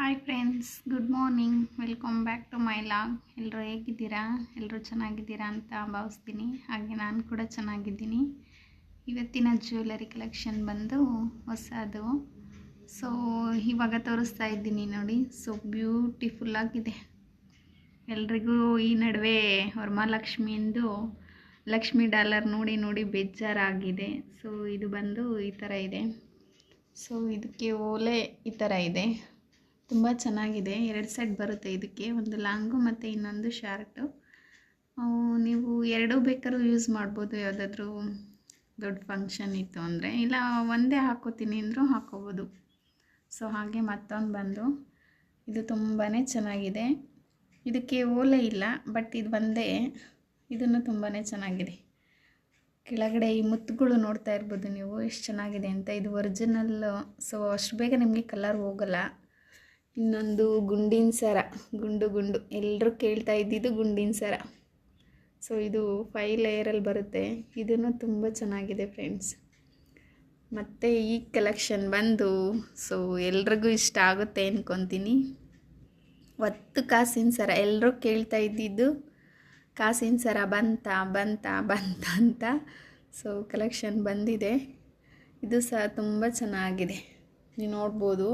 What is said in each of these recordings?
Hi friends good morning welcome back to my vlog ಎಲ್ಲರೂ ಹೇಗಿದ್ದೀರಾ? ಎಲ್ಲರೂ ಚೆನ್ನಾಗಿದ್ದೀರಾ ಅಂತ ಭಾವಿಸ್ತೀನಿ. ಹಾಗೆ ನಾನು ಕೂಡ ಚೆನ್ನಾಗಿದ್ದೀನಿ. ಇವತ್ತಿನ ಜ್ಯುವೆಲರಿ ಕಲೆಕ್ಷನ್ ಬಂದು ಹೊಸದು. ಸೊ ಇವಾಗ ತೋರಿಸ್ತಾ ಇದ್ದೀನಿ ನೋಡಿ. ಸೊ ಬ್ಯೂಟಿಫುಲ್ಲಾಗಿದೆ ಎಲ್ರಿಗೂ ಈ ನಡುವೆ ವರಮಹಾಲಕ್ಷ್ಮಿಯಿಂದ ಲಕ್ಷ್ಮಿ ಡಾಲರ್ ನೋಡಿ ನೋಡಿ ಬೇಜಾರಾಗಿದೆ. ಸೊ ಇದು ಬಂದು ಈ ಥರ ಇದೆ. ಸೊ ಇದಕ್ಕೆ ಓಲೆ ಈ ಥರ ಇದೆ. ತುಂಬ ಚೆನ್ನಾಗಿದೆ. ಎರಡು ಸೆಟ್ ಬರುತ್ತೆ ಇದಕ್ಕೆ. ಒಂದು ಲಾಂಗು ಮತ್ತು ಇನ್ನೊಂದು ಶಾರ್ಟು ನೀವು ಎರಡೂ ಬೇಕಾದ್ರೂ ಯೂಸ್ ಮಾಡ್ಬೋದು. ಯಾವುದಾದ್ರೂ ದೊಡ್ಡ ಫಂಕ್ಷನ್ ಇತ್ತು ಅಂದರೆ. ಇಲ್ಲ, ಒಂದೇ ಹಾಕೋತೀನಿ ಅಂದರೂ ಹಾಕೋಬೋದು. ಸೊ ಹಾಗೆ ಮತ್ತೊಂದು ಬಂದು. ಇದು ತುಂಬಾ ಚೆನ್ನಾಗಿದೆ. ಇದಕ್ಕೆ ಓಲೆ ಇಲ್ಲ ಬಟ್ ಇದು ಒಂದೇ. ಇದನ್ನು ತುಂಬಾ ಚೆನ್ನಾಗಿದೆ. ಕೆಳಗಡೆ ಈ ಮುತ್ತುಗಳು ನೋಡ್ತಾ ಇರ್ಬೋದು ನೀವು. ಎಷ್ಟು ಚೆನ್ನಾಗಿದೆ ಅಂತ. ಇದು ಒರಿಜಿನಲ್ಲು ಸೊ ಅಷ್ಟು ಬೇಗ ನಿಮಗೆ ಕಲರ್ ಹೋಗಲ್ಲ. ಇನ್ನೊಂದು ಗುಂಡಿನ ಸರ, ಗುಂಡು ಗುಂಡು. ಎಲ್ಲರೂ ಕೇಳ್ತಾ ಇದ್ದಿದ್ದು ಗುಂಡಿನ ಸರ. ಸೊ ಇದು ಫೈ ಲೇಯರಲ್ಲಿ ಬರುತ್ತೆ. ಇದನ್ನು ತುಂಬ ಚೆನ್ನಾಗಿದೆ ಫ್ರೆಂಡ್ಸ್ ಮತ್ತು ಈ ಕಲೆಕ್ಷನ್ ಬಂದು ಸೊ ಎಲ್ರಿಗೂ ಇಷ್ಟ ಆಗುತ್ತೆ ಅಂದ್ಕೊತೀನಿ ಒತ್ತು ಕಾಸಿನ ಸರ. ಎಲ್ಲರೂ ಕೇಳ್ತಾ ಇದ್ದಿದ್ದು ಕಾಸಿನ ಸರ ಬಂತ ಬಂತ ಬಂತ ಅಂತ. ಸೊ ಕಲೆಕ್ಷನ್ ಬಂದಿದೆ. ಇದು ಸಹ ತುಂಬ ಚೆನ್ನಾಗಿದೆ. ನೀವು ನೋಡ್ಬೋದು.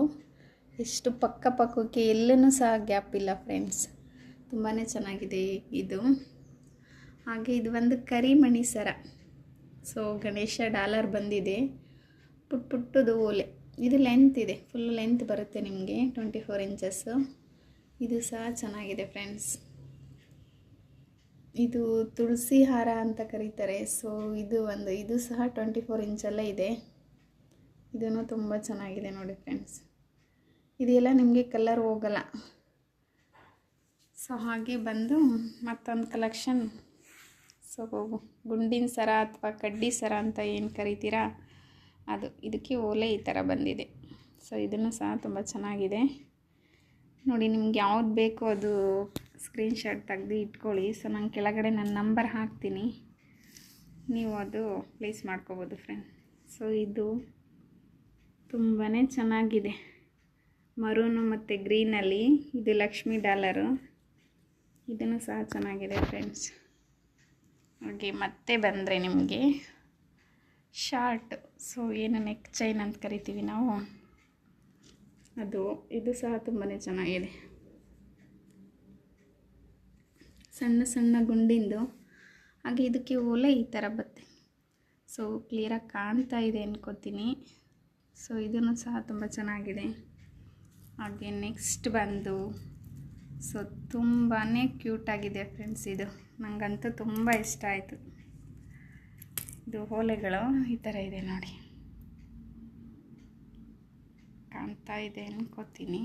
ಎಷ್ಟು ಪಕ್ಕ ಪಕ್ಕಕ್ಕೆ ಎಲ್ಲೂ ಸಹ ಗ್ಯಾಪ್ ಇಲ್ಲ ಫ್ರೆಂಡ್ಸ್. ತುಂಬಾ ಚೆನ್ನಾಗಿದೆ ಇದು. ಹಾಗೆ ಇದು ಒಂದು ಕರಿಮಣಿ ಸರ. ಸೊ ಗಣೇಶ ಡಾಲರ್ ಬಂದಿದೆ. ಪುಟ್ ಪುಟ್ಟದು ಓಲೆ. ಇದು ಲೆಂತ್ ಇದೆ. ಫುಲ್ ಲೆಂತ್ ಬರುತ್ತೆ ನಿಮಗೆ. ಟ್ವೆಂಟಿ ಫೋರ್ ಇಂಚಸ್ಸು ಇದು ಸಹ ಚೆನ್ನಾಗಿದೆ ಫ್ರೆಂಡ್ಸ್. ಇದು ತುಳಸಿ ಹಾರ ಅಂತ ಕರೀತಾರೆ. ಸೊ ಇದು ಒಂದು, ಇದು ಸಹ ಟ್ವೆಂಟಿ ಫೋರ್ ಇಂಚಲ್ಲೇ ಇದೆ. ಇದೂ ತುಂಬ ಚೆನ್ನಾಗಿದೆ ನೋಡಿ ಫ್ರೆಂಡ್ಸ್. ಇದೆಲ್ಲ ನಿಮಗೆ ಕಲರ್ ಹೋಗಲ್ಲ. ಸೊ ಹಾಗೆ ಬಂದು ಮತ್ತೊಂದು ಕಲೆಕ್ಷನ್ ಸೊ ಗುಂಡಿನ ಸರ ಅಥವಾ ಕಡ್ಡಿ ಸರ ಅಂತ ಏನು ಕರಿತೀರಾ? ಅದು, ಇದಕ್ಕೆ ಓಲೆ ಈ ಥರ ಬಂದಿದೆ. ಸೊ ಇದನ್ನು ಸಹ ತುಂಬ ಚೆನ್ನಾಗಿದೆ. ನೋಡಿ, ನಿಮ್ಗೆ ಯಾವ್ದು ಬೇಕೋ ಅದು ಸ್ಕ್ರೀನ್ಶಾಟ್ ತೆಗೆದು ಇಟ್ಕೊಳ್ಳಿ. ಸೊ ನಾನು ಕೆಳಗಡೆ ನನ್ನ ನಂಬರ್ ಹಾಕ್ತೀನಿ. ನೀವು ಅದು ಪ್ಲೇಸ್ ಮಾಡ್ಕೋಬೋದು ಫ್ರೆಂಡ್ ಸೊ ಇದು ತುಂಬಾ ಚೆನ್ನಾಗಿದೆ. ಮರೂನು ಮತ್ತು ಗ್ರೀನಲ್ಲಿ, ಇದು ಲಕ್ಷ್ಮಿ ಡಾಲರು. ಇದನ್ನು ಸಹ ಚೆನ್ನಾಗಿದೆ ಫ್ರೆಂಡ್ಸ್. ಹಾಗೆ ಮತ್ತೆ ಬಂದರೆ ನಿಮಗೆ ಶಾರ್ಟ್. ಸೊ, ಏನು ನೆಕ್ ಚೈನ್ ಅಂತ ಕರಿತೀವಿ ನಾವು. ಅದು, ಇದು ಸಹ ತುಂಬಾ ಚೆನ್ನಾಗಿದೆ. ಸಣ್ಣ ಸಣ್ಣ ಗುಂಡಿಂದು. ಹಾಗೆ ಇದಕ್ಕೆ ಓಲೆ ಈ ಥರ ಬತ್ತೆ. ಸೊ ಕ್ಲಿಯರಾಗಿ ಕಾಣ್ತಾ ಇದೆ ಅನ್ಕೋತೀನಿ. ಸೊ, ಇದನ್ನು ಸಹ ತುಂಬ ಚೆನ್ನಾಗಿದೆ. ಹಾಗೆ ನೆಕ್ಸ್ಟ್ ಬಂದು ಸೊ ತುಂಬಾ ಕ್ಯೂಟಾಗಿದೆ ಫ್ರೆಂಡ್ಸ್ ಇದು. ನನಗಂತೂ ತುಂಬ ಇಷ್ಟ ಆಯಿತು. ಇದು ಓಲೆಗಳು ಈ ಥರ ಇದೆ ನೋಡಿ. ಕಾಣ್ತಾ ಇದೆ ಅನ್ಕೋತೀನಿ.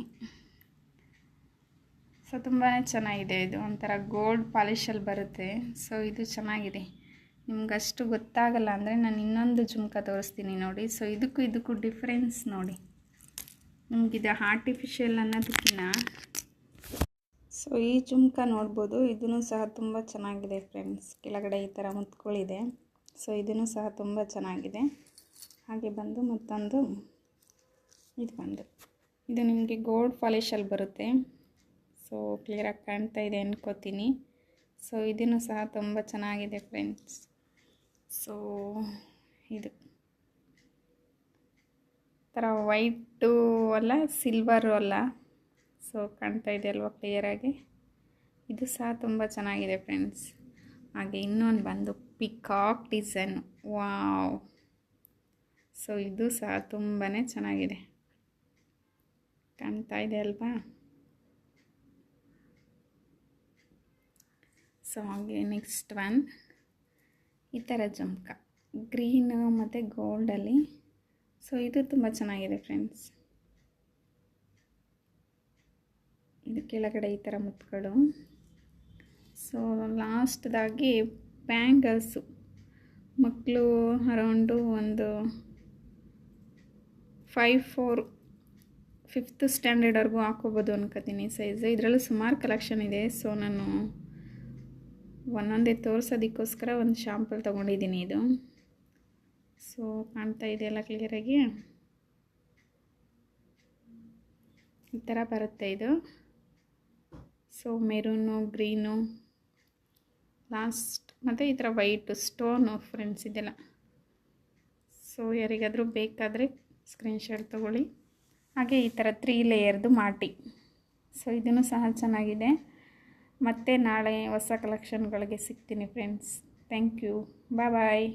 ಸೊ ತುಂಬಾ ಚೆನ್ನಾಗಿದೆ ಇದು. ಒಂಥರ ಗೋಲ್ಡ್ ಪಾಲಿಷಲ್ಲಿ ಬರುತ್ತೆ. ಸೊ ಇದು ಚೆನ್ನಾಗಿದೆ. ನಿಮ್ಗಷ್ಟು ಗೊತ್ತಾಗಲ್ಲ ಅಂದರೆ ನಾನು ಇನ್ನೊಂದು ಜುಮ್ಕ ತೋರಿಸ್ತೀನಿ ನೋಡಿ. ಸೊ ಇದಕ್ಕೂ ಇದಕ್ಕೂ ಡಿಫ್ರೆನ್ಸ್ ನೋಡಿ. ನಿಮಗಿದು ಆರ್ಟಿಫಿಷಿಯಲ್ ಅನ್ನೋದಕ್ಕಿಂತ ಸೊ ಈ ಜುಮ್ಕ ನೋಡ್ಬೋದು ಇದೂ ಸಹ ತುಂಬ ಚೆನ್ನಾಗಿದೆ ಫ್ರೆಂಡ್ಸ್ ಕೆಳಗಡೆ ಈ ಥರ ಮುತ್ಕೊಳ್ಳಿದೆ ಸೊ ಇದೂ ಸಹ ತುಂಬ ಚೆನ್ನಾಗಿದೆ. ಹಾಗೆ ಬಂದು ಮತ್ತೊಂದು ಇದು ಬಂದು. ಇದು ನಿಮಗೆ ಗೋಲ್ಡ್ ಪಾಲಿಷಲ್ಲಿ ಬರುತ್ತೆ. ಸೊ ಕ್ಲಿಯರಾಗಿ ಕಾಣ್ತಾ ಇದೆ ಅನ್ಕೋತೀನಿ. ಸೊ ಇದೂ ಸಹ ತುಂಬ ಚೆನ್ನಾಗಿದೆ ಫ್ರೆಂಡ್ಸ್ ಸೊ ಇದು. ಥರ ವೈಟು ಅಲ್ಲ ಸಿಲ್ವರು ಅಲ್ಲ. ಸೊ ಕಾಣ್ತಾ ಇದೆ ಅಲ್ವಾ ಕ್ಲಿಯರಾಗಿ ಇದು ಸಹ ತುಂಬ ಚೆನ್ನಾಗಿದೆ ಫ್ರೆಂಡ್ಸ್ ಹಾಗೆ ಇನ್ನೊಂದು ಬಂದು ಪಿಕಾಕ್ ಡಿಸೈನ್ ವಾವ್ ಸೊ ಇದು ಸಹ ತುಂಬಾ ಚೆನ್ನಾಗಿದೆ. ಕಾಣ್ತಾ ಇದೆ ಅಲ್ವಾ? ಸೊ ಹಾಗೆ ನೆಕ್ಸ್ಟ್ ಒನ್ ಈ ಥರ ಜುಮ್ಕ. ಗ್ರೀನು ಮತ್ತು ಗೋಲ್ಡಲ್ಲಿ ಸೊ ಇದು ತುಂಬ ಚೆನ್ನಾಗಿದೆ ಫ್ರೆಂಡ್ಸ್ ಇದು ಕೆಳಗಡೆ ಈ ಥರ ಮುತ್ತುಗಳು. ಸೊ ಲಾಸ್ಟ್ದಾಗಿ ಬ್ಯಾಂಗಲ್ಸು ಮಕ್ಕಳು ಅರೌಂಡು ಒಂದು ಫೈವ್ ಫೋರ್ ಫಿಫ್ತ್ ಸ್ಟ್ಯಾಂಡರ್ಡ್ವರೆಗೂ ಹಾಕೋಬೋದು ಅನ್ಕೋತೀನಿ ಸೈಜ್ ಇದರಲ್ಲೂ ಸುಮಾರು ಕಲೆಕ್ಷನ್ ಇದೆ. ಸೊ ನಾನು ಒಂದೊಂದೇ ತೋರಿಸೋದಕ್ಕೋಸ್ಕರ ಒಂದು ಶಾಂಪಲ್ ತೊಗೊಂಡಿದ್ದೀನಿ ಇದು. ಸೊ ಕಾಣ್ತಾ ಇದೆಯಲ್ಲ ಕ್ಲಿಯರಾಗಿ ಈ ಥರ ಬರುತ್ತೆ ಇದು. ಸೊ ಮೆರೂನು ಗ್ರೀನು ಲಾಸ್ಟ್ ಮತ್ತು ಈ ಥರ ವೈಟು ಸ್ಟೋನು ಫ್ರೆಂಡ್ಸ್ ಇದೆಲ್ಲ. ಸೊ ಯಾರಿಗಾದರೂ ಬೇಕಾದರೆ ಸ್ಕ್ರೀನ್ಶಾಟ್ ತೊಗೊಳ್ಳಿ. ಹಾಗೆ ಈ ಥರ ತ್ರೀ ಲೇಯರ್ದು ಮಾಟಿ. ಸೊ ಇದನ್ನು ಸಹ ಚೆನ್ನಾಗಿದೆ. ಮತ್ತೆ ನಾಳೆ ಹೊಸ ಕಲೆಕ್ಷನ್ಗಳಿಗೆ ಸಿಗ್ತೀನಿ friends thank you bye bye